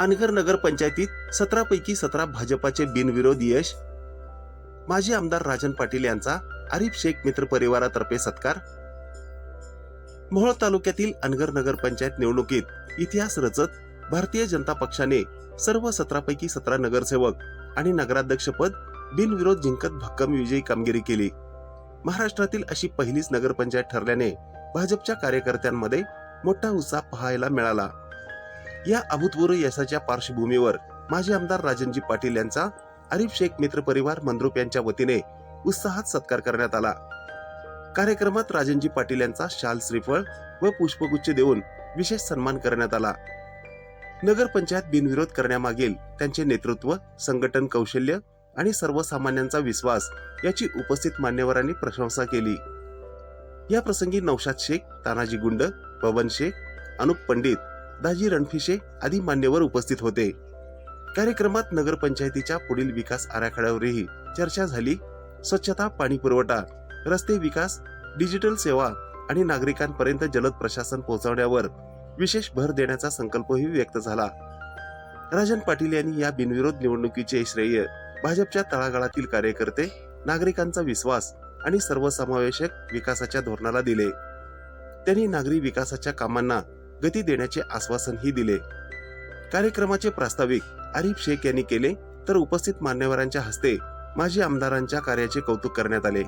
अनघर नगरपंचायतीत सतरापैकी सतरा पैकी सतरा भाजपाचे बिनविरोध यश. माजी आमदार राजन पाटील यांचा आरिफ शेख मित्र परिवारातर्फे सत्कार. मोहोळ तालुक्यातील अनगर नगर पंचायत निवडणुकीत इतिहास रचत भारतीय जनता पक्षाने सर्व सतरापैकी सतरा नगरसेवक आणि नगराध्यक्षपद बिनविरोध जिंकत भक्कम विजयी कामगिरी केली. महाराष्ट्रातील अशी पहिलीच नगरपंचायत ठरल्याने भाजपच्या कार्यकर्त्यांमध्ये मोठा उत्साह पाहायला मिळाला. या अभूतपूर्व यशाच्या पार्श्वभूमीवर माजी आमदार राजनजी पाटील यांचा आरिफ शेख मित्र परिवार मंद्रुप यांच्या वतीने उत्साहात सत्कार करण्यात आला. कार्यक्रमात राजनजी पाटील यांचा शाल श्रीफळ व पुष्पगुच्छ देऊन विशेष सन्मान करण्यात आला. नगरपंचायत बिनविरोध करण्यामागील त्यांचे नेतृत्व संघटन कौशल्य आणि सर्वसामान्यांचा विश्वास याची उपस्थित मान्यवरांनी प्रशंसा केली. या प्रसंगी नौशाद शेख तानाजी गुंड पवन शेख अनुप पंडित दाजी रणफिशे आदी मान्यवर उपस्थित होते. कार्यक्रमात नगरपंचायतीच्या पुढील विकास आराखड्यावरही चर्चा झाली. स्वच्छता पाणी पुरवठा रस्ते विकास डिजिटल सेवा आणि नागरिकांपर्यंत जलद प्रशासन पोहोचवण्यावर विशेष भर देण्याचा संकल्पही व्यक्त झाला. राजन पाटील यांनी या बिनविरोध निवडणुकीचे श्रेय भाजपच्या तळागाळातील कार्यकर्ते नागरिकांचा विश्वास आणि सर्वसमावेशक विकासाच्या धोरणाला दिले. त्यांनी नागरी विकासाच्या कामांना गती देण्याचे आश्वासनही दिले. कार्यक्रमाचे प्रास्ताविक आरिफ शेख यांनी केले तर उपस्थित मान्यवरांच्या हस्ते माजी आमदारांच्या कार्याचे कौतुक करण्यात आले.